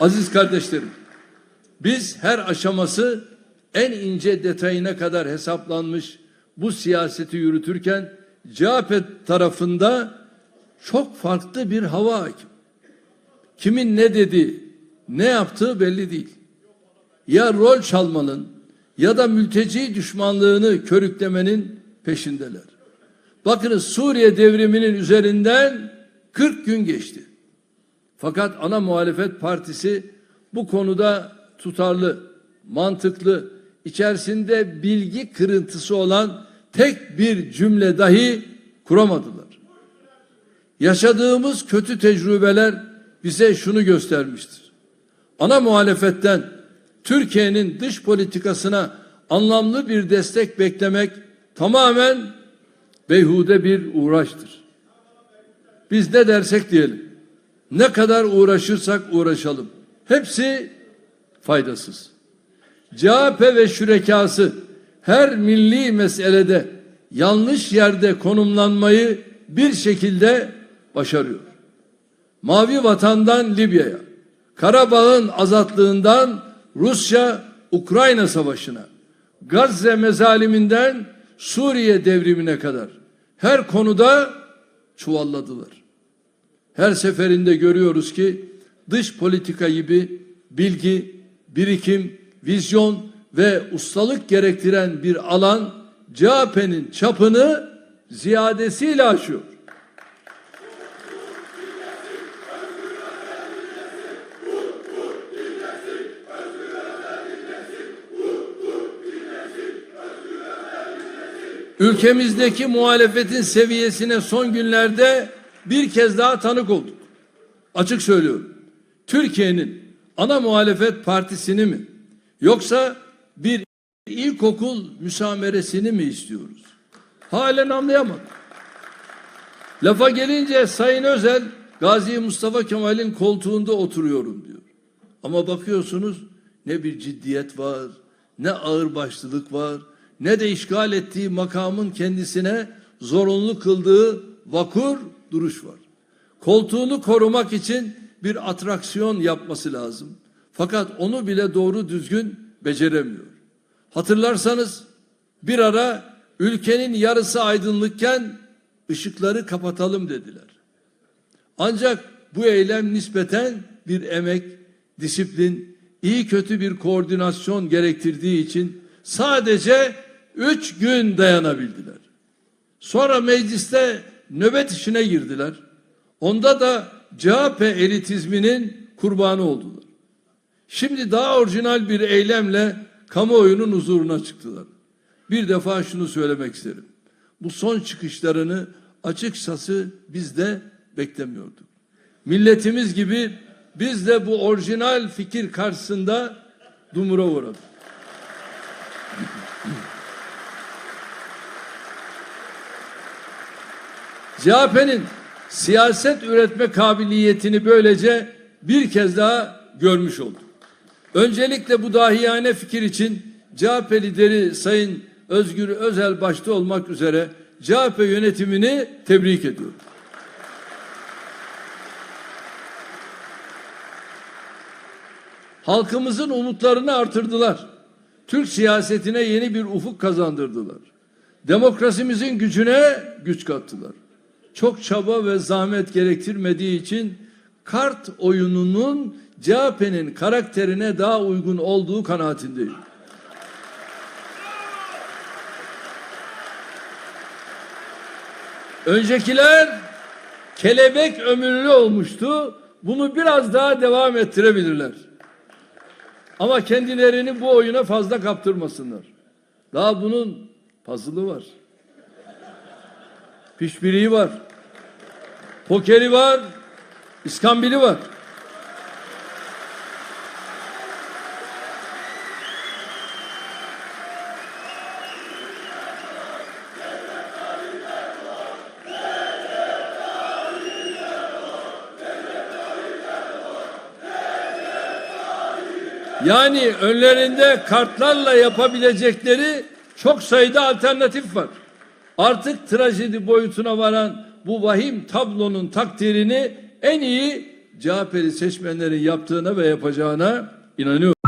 Aziz kardeşlerim, biz her aşaması en ince detayına kadar hesaplanmış bu siyaseti yürütürken CHP tarafında çok farklı bir hava hakim. Kimin ne dediği, ne yaptığı belli değil. Ya rol çalmanın ya da mülteci düşmanlığını körüklemenin peşindeler. Bakınız Suriye devriminin üzerinden 40 gün geçti. Fakat ana muhalefet partisi bu konuda tutarlı, mantıklı, içerisinde bilgi kırıntısı olan tek bir cümle dahi kuramadılar. Yaşadığımız kötü tecrübeler bize şunu göstermiştir. Ana muhalefetten Türkiye'nin dış politikasına anlamlı bir destek beklemek tamamen beyhude bir uğraştır. Biz ne dersek diyelim, ne kadar uğraşırsak uğraşalım, hepsi faydasız. CHP ve şürekası her milli meselede yanlış yerde konumlanmayı bir şekilde başarıyor. Mavi vatandan Libya'ya, Karabağ'ın azatlığından Rusya-Ukrayna savaşına, Gazze mezaliminden Suriye devrimine kadar her konuda çuvalladılar. Her seferinde görüyoruz ki dış politika gibi bilgi, birikim, vizyon ve ustalık gerektiren bir alan CHP'nin çapını ziyadesiyle aşıyor. Ülkemizdeki muhalefetin seviyesine son günlerde bir kez daha tanık olduk. Açık söylüyorum. Türkiye'nin ana muhalefet partisini mi yoksa bir ilkokul müsameresini mi istiyoruz? Halen anlayamadım. Lafa gelince Sayın Özel Gazi Mustafa Kemal'in koltuğunda oturuyorum diyor. Ama bakıyorsunuz ne bir ciddiyet var, ne ağırbaşlılık var, ne de işgal ettiği makamın kendisine zorunlu kıldığı vakur duruş var. Koltuğunu korumak için bir atraksiyon yapması lazım. Fakat onu bile doğru düzgün beceremiyor. Hatırlarsanız bir ara ülkenin yarısı aydınlıkken ışıkları kapatalım dediler. Ancak bu eylem nispeten bir emek, disiplin, iyi kötü bir koordinasyon gerektirdiği için sadece üç gün dayanabildiler. Sonra mecliste nöbet işine girdiler. Onda da CHP elitizminin kurbanı oldular. Şimdi daha orijinal bir eylemle kamuoyunun huzuruna çıktılar. Bir defa şunu söylemek isterim. Bu son çıkışlarını açıkçası biz de beklemiyorduk. Milletimiz gibi biz de bu orijinal fikir karşısında dumura uğradık. CHP'nin siyaset üretme kabiliyetini böylece bir kez daha görmüş olduk. Öncelikle bu dahiyane fikir için CHP lideri Sayın Özgür Özel başta olmak üzere CHP yönetimini tebrik ediyorum. Halkımızın umutlarını artırdılar. Türk siyasetine yeni bir ufuk kazandırdılar. Demokrasimizin gücüne güç kattılar. Çok çaba ve zahmet gerektirmediği için kart oyununun CHP'nin karakterine daha uygun olduğu kanaatindeyim. Öncekiler kelebek ömürlü olmuştu. Bunu biraz daha devam ettirebilirler. Ama kendilerini bu oyuna fazla kaptırmasınlar. Daha bunun puzzle'ı var. Pişbiriği var. Pokeri var. İskambili var. Yani önlerinde kartlarla yapabilecekleri çok sayıda alternatif var. Artık trajedi boyutuna varan bu vahim tablonun takdirini en iyi CHP'li seçmenlerin yaptığına ve yapacağına inanıyorum.